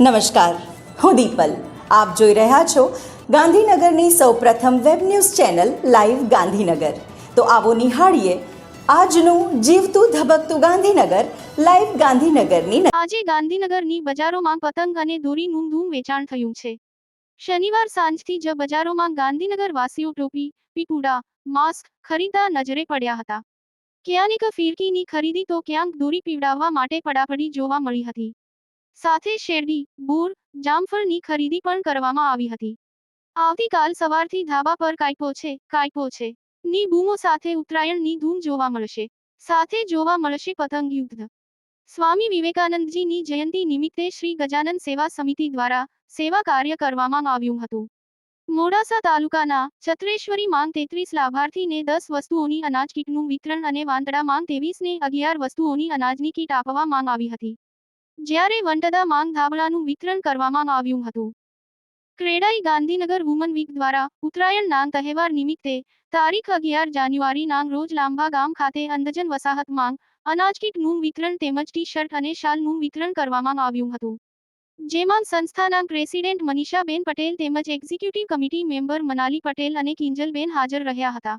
નમસ્કાર, હું દીપલ. આપ જોઈ રહ્યા છો ગાંધીનગરની સૌપ્રથમ web news channel live Gandhinagar. તો આવો નિહાળીએ આજનું જીવતું ધબકતું ગાંધીનગર, લાઈવ ગાંધીનગરની આજે ગાંધીનગરની બજારોમાં પતંગ અને દોરીનું ધૂમ વેચાણ થયું છે. શનિવાર સાંજથી જ બજારોમાં ગાંધીનગર વાસીઓ ટોપી, પીપુડા, માસ્ક ખરીદતા નજરે પડ્યા હતા. ક્યાંક ફિરકીની ખરીદી તો ક્યાંક દોરી પીવડાવવા માટે પડાપડી જોવા મળી હતી. સાથે શેરડી, બોર, જામફળની ખરીદી પણ કરવામાં આવી હતી. આવતીકાલ સવારથી ધાબા પર કાયપો છે કાયપો છે. ની બૂમો સાથે ઉત્તરાયણની ધૂમ જોવા મળશે. સાથે જોવા મળશે પતંગ યુદ્ધ. સ્વામી વિવેકાનંદજીની જયંતિ નિમિત્તે શ્રી ગજાનન સેવા સમિતિ દ્વારા સેવા કાર્ય કરવામાં આવ્યું હતું. મોડાસા તાલુકાના છત્રેશ્વરી માંગ તેત્રીસ લાભાર્થીને દસ વસ્તુઓની અનાજ કીટનું વિતરણ અને વાંદડા માંગ ત્રેવીસને અગિયાર વસ્તુઓની અનાજની કીટ આપવામાં આવી હતી. જ્યારે વંટદા માંગ ધાબળાનું વિતરણ કરવામાં આવ્યું હતું. ક્રેડાઈ ગાંધીનગર વુમન વીક દ્વારા ઉત્તરાયણ નાંગ તહેવાર નિમિત્તે તારીખ અગિયાર જાન્યુઆરી નાંગ રોજ લાંબા ગામ ખાતે અંધજન વસાહત માંગ અનાજ કીટનું વિતરણ તેમજ ટી શર્ટ અને શાલનું વિતરણ કરવામાં આવ્યું હતું. જેમાં સંસ્થાના પ્રેસિડેન્ટ મનીષાબેન પટેલ તેમજ executive committee member Manali Patel અને કિંજલબેન હાજર રહ્યા હતા.